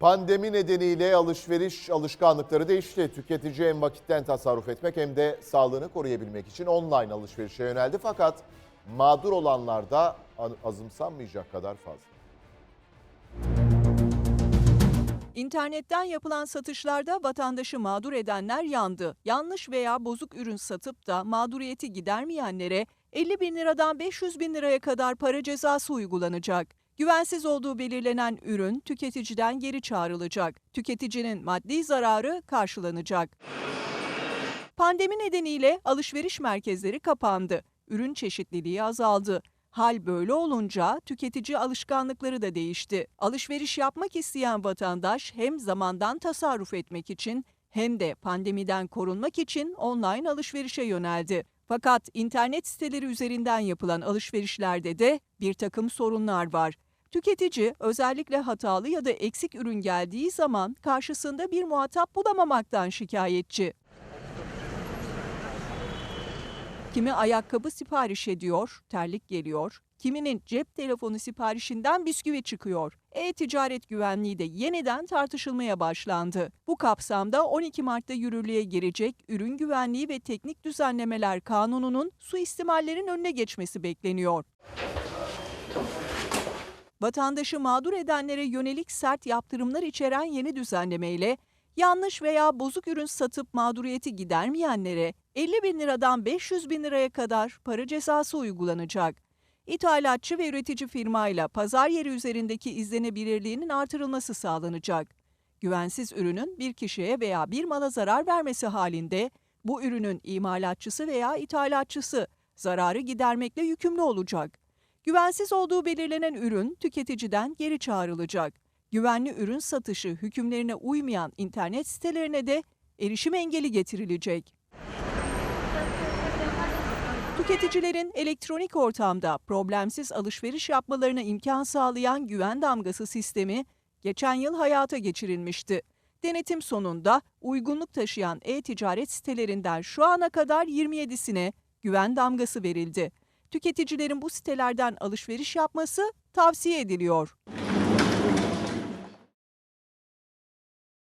Pandemi nedeniyle alışveriş alışkanlıkları değişti. Tüketici hem vakitten tasarruf etmek hem de sağlığını koruyabilmek için online alışverişe yöneldi. Fakat mağdur olanlar da azımsanmayacak kadar fazla. İnternetten yapılan satışlarda vatandaşı mağdur edenler yandı. Yanlış veya bozuk ürün satıp da mağduriyeti gidermeyenlere 50 bin liradan 500 bin liraya kadar para cezası uygulanacak. Güvensiz olduğu belirlenen ürün tüketiciden geri çağrılacak. Tüketicinin maddi zararı karşılanacak. Pandemi nedeniyle alışveriş merkezleri kapandı. Ürün çeşitliliği azaldı. Hal böyle olunca tüketici alışkanlıkları da değişti. Alışveriş yapmak isteyen vatandaş hem zamandan tasarruf etmek için hem de pandemiden korunmak için online alışverişe yöneldi. Fakat internet siteleri üzerinden yapılan alışverişlerde de bir takım sorunlar var. Tüketici özellikle hatalı ya da eksik ürün geldiği zaman karşısında bir muhatap bulamamaktan şikayetçi. Kimi ayakkabı sipariş ediyor, terlik geliyor. Kiminin cep telefonu siparişinden bisküvi çıkıyor. E-ticaret güvenliği de yeniden tartışılmaya başlandı. Bu kapsamda 12 Mart'ta yürürlüğe girecek Ürün Güvenliği ve Teknik Düzenlemeler Kanunu'nun suistimallerin önüne geçmesi bekleniyor. Vatandaşı mağdur edenlere yönelik sert yaptırımlar içeren yeni düzenlemeyle yanlış veya bozuk ürün satıp mağduriyeti gidermeyenlere 50 bin liradan 500 bin liraya kadar para cezası uygulanacak. İthalatçı ve üretici firmayla pazar yeri üzerindeki izlenebilirliğinin artırılması sağlanacak. Güvensiz ürünün bir kişiye veya bir mala zarar vermesi halinde bu ürünün imalatçısı veya ithalatçısı zararı gidermekle yükümlü olacak. Güvensiz olduğu belirlenen ürün tüketiciden geri çağrılacak. Güvenli ürün satışı hükümlerine uymayan internet sitelerine de erişim engeli getirilecek. Tüketicilerin elektronik ortamda problemsiz alışveriş yapmalarına imkan sağlayan güven damgası sistemi geçen yıl hayata geçirilmişti. Denetim sonunda uygunluk taşıyan e-ticaret sitelerinden şu ana kadar 27'sine güven damgası verildi. Tüketicilerin bu sitelerden alışveriş yapması tavsiye ediliyor.